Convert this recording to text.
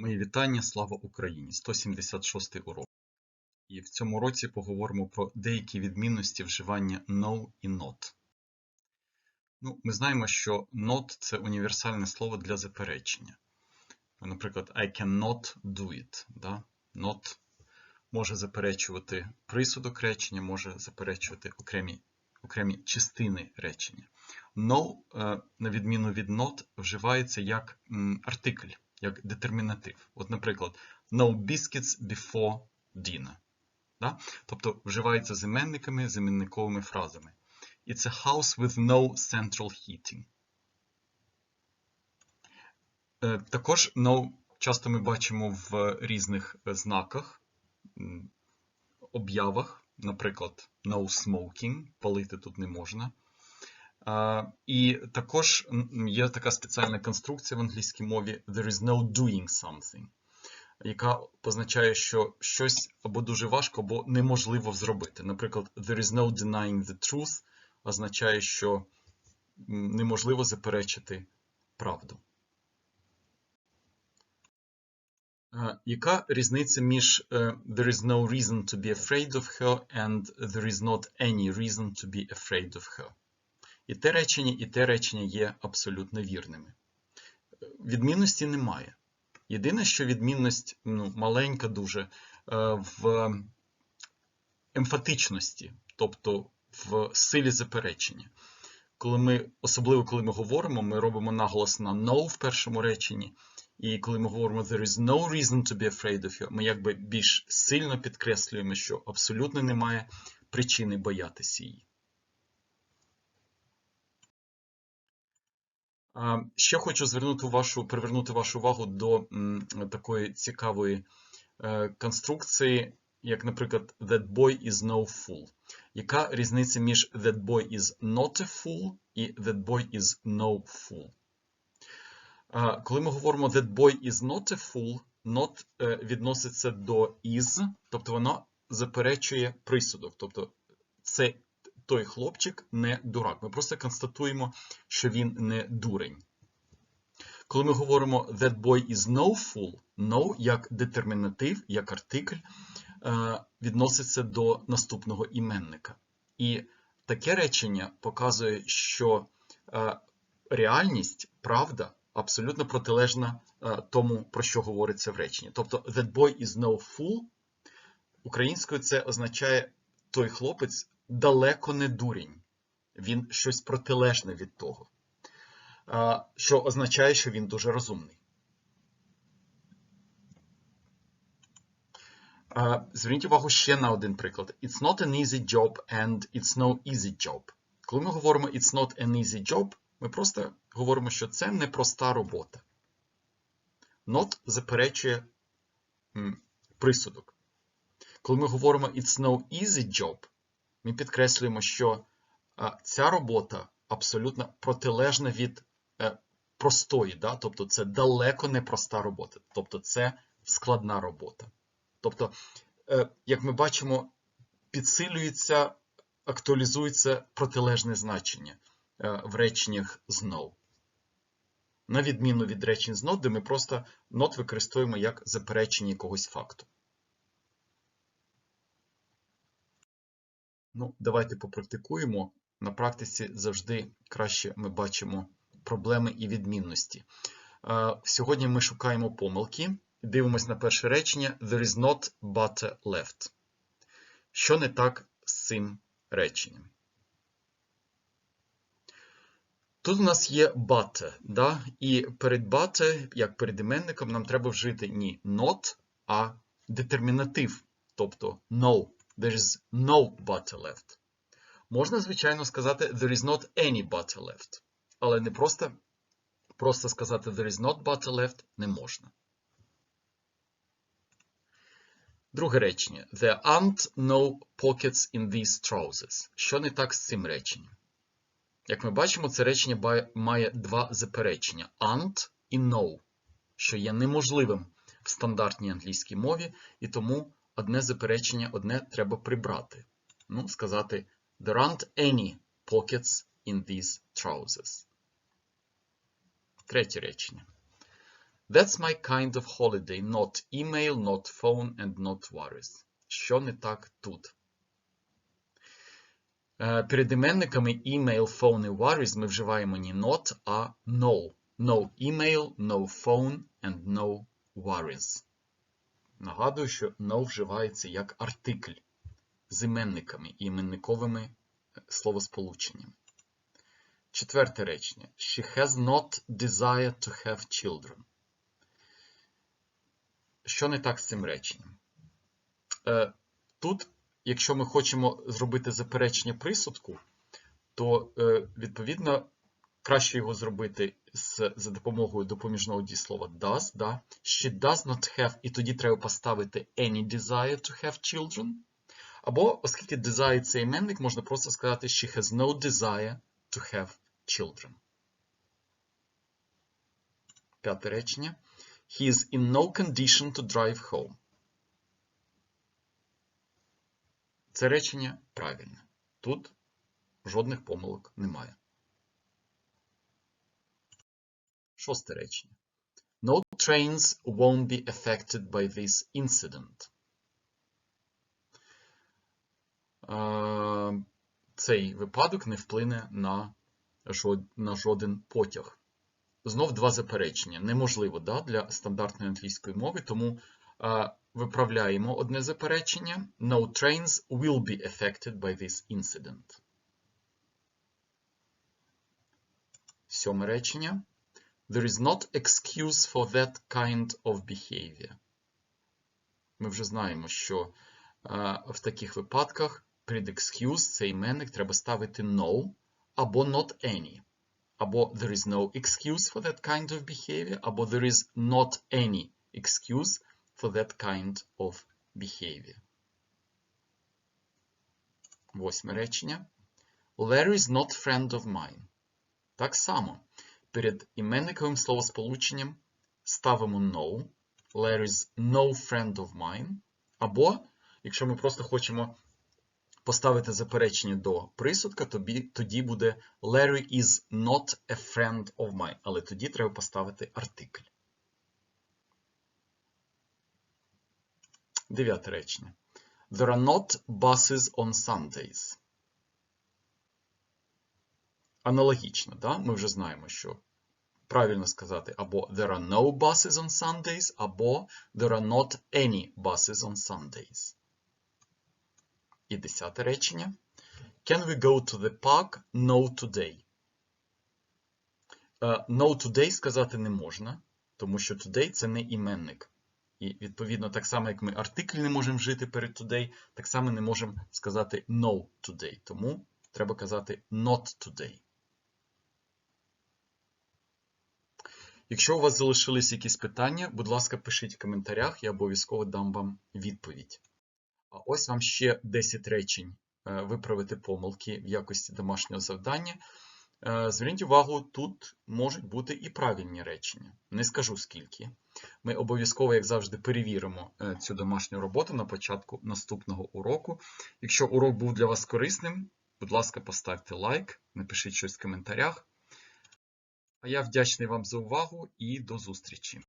Мої вітання, слава Україні! 176 урок. І в цьому році поговоримо про деякі відмінності вживання no і not. Ну, Ми знаємо, що not це універсальне слово для заперечення. Наприклад, I cannot do it. Да? Not може заперечувати присудок речення, може заперечувати окремі окремі частини речення. No, е, на відміну від not, вживається як артикль як детермінатив. От, наприклад, no biscuits before dinner. Да? Тобто вживається з іменниками, з іменниковими фразами. It's a house with no central heating. Е, також no часто ми бачимо в різних знаках, об'явах, наприклад, no smoking, палити тут не можна. І також є така спеціальна конструкція в англійській мові There is no doing something, яка позначає, що щось або дуже важко, або неможливо зробити. Наприклад, There is no denying the truth означає, що неможливо заперечити правду. Яка різниця між There is no reason to be afraid of her and There is not any reason to be afraid of her? І те речення, і те речення є абсолютно вірними. Відмінності немає. Єдине, що відмінність ну, маленька дуже е, в емфатичності, тобто в силі заперечення. Коли ми, Особливо, коли ми говоримо, ми робимо наголос на no в першому реченні. І коли ми говоримо there is no reason to be afraid of you, ми якби більш сильно підкреслюємо, що абсолютно немає причини боятися її. Ще хочу звернути вашу, привернути вашу увагу до такої цікавої е, конструкції, як, наприклад, That boy is no fool. Яка різниця між That boy is not a fool і That boy is no fool? Коли ми говоримо That boy is not a fool, not е, відноситься до is, тобто воно заперечує присудок. Тобто це той хлопчик не дурак. Ми просто констатуємо, що він не дурень. Коли ми говоримо that boy is no fool, no як детермінатив, як артикль, е, відноситься до наступного іменника. І таке речення показує, що е, реальність, правда, абсолютно протилежна е, тому, про що говориться в реченні. Тобто, that boy is no fool, українською це означає той хлопець далеко не дурень. Він щось протилежне від того, що означає, що він дуже розумний. Зверніть увагу ще на один приклад. It's not an easy job and it's no easy job. Коли ми говоримо it's not an easy job, ми просто говоримо, що це непроста робота. Not заперечує присудок. Коли ми говоримо it's no easy job, ми підкреслюємо, що ця робота абсолютно протилежна від е, простої, да? тобто це далеко не проста робота, тобто це складна робота. Тобто, е, як ми бачимо, підсилюється, актуалізується протилежне значення е, в реченнях знов. На відміну від речень знов, де ми просто not використовуємо як заперечення якогось факту. Ну, Давайте попрактикуємо. На практиці завжди краще ми бачимо проблеми і відмінності. Сьогодні ми шукаємо помилки. Дивимось на перше речення: There is not butter left. Що не так з цим реченням? Тут у нас є butter, да? і перед butter, як перед іменником, нам треба вжити не not, а детермінатив, тобто no. There is no butter left. Можна, звичайно, сказати there is not any butter left. Але не просто просто сказати there is not butter left не можна. Друге речення. There aren't no pockets in these trousers. Що не так з цим реченням? Як ми бачимо, це речення має два заперечення: aren't і no, що є неможливим в стандартній англійській мові, і тому одне заперечення, одне треба прибрати. Ну, сказати There aren't any pockets in these trousers. Третє речення. That's my kind of holiday. Not email, not phone and not worries. Що не так тут? Е, Перед іменниками email, phone і worries ми вживаємо не not, а no. No email, no phone and no worries. Нагадую, що no вживається як артикль з іменниками і іменниковими е, словосполученнями. Четверте речення. She has not desire to have children. Що не так з цим реченням? Е, Тут, якщо ми хочемо зробити заперечення присудку, то е, відповідно краще його зробити з, за допомогою допоміжного дієслова does. Да? She does not have, і тоді треба поставити any desire to have children. Або, оскільки desire це іменник, можна просто сказати she has no desire to have children. П'яте речення. He is in no condition to drive home. Це речення правильне. Тут жодних помилок немає. Шосте речення. No trains won't be affected by this incident. Е, Цей випадок не вплине на, на жоден потяг. Знов два заперечення. Неможливо да, для стандартної англійської мови, тому е, виправляємо одне заперечення. No trains will be affected by this incident. Сьоме речення. There is not excuse for that kind of behavior. Ми вже знаємо, що е, в таких випадках перед excuse цей іменник треба ставити no або not any. Або there is no excuse for that kind of behavior, або there is not any excuse for that kind of behavior. Восьме речення. Larry is not friend of mine. Так само, перед іменниковим словосполученням ставимо no. Larry is no friend of mine. Або, якщо ми просто хочемо поставити заперечення до присудка, тобі, тоді буде Larry is not a friend of mine. Але тоді треба поставити артикль. Дев'яте речення. There are not buses on Sundays. Аналогічно, да? ми вже знаємо, що правильно сказати або There are no buses on Sundays, або There are not any buses on Sundays. І десяте речення. Can we go to the park? No today. Uh, no today сказати не можна, тому що today це не іменник. І відповідно, так само, як ми артикль не можемо вжити перед today, так само не можемо сказати no today. Тому треба казати not today. Якщо у вас залишились якісь питання, будь ласка, пишіть в коментарях, я обов'язково дам вам відповідь. А ось вам ще 10 речень виправити помилки в якості домашнього завдання. Зверніть увагу, тут можуть бути і правильні речення. Не скажу скільки. Ми обов'язково, як завжди, перевіримо цю домашню роботу на початку наступного уроку. Якщо урок був для вас корисним, будь ласка, поставте лайк, напишіть щось в коментарях. А я вдячний вам за увагу і до зустрічі!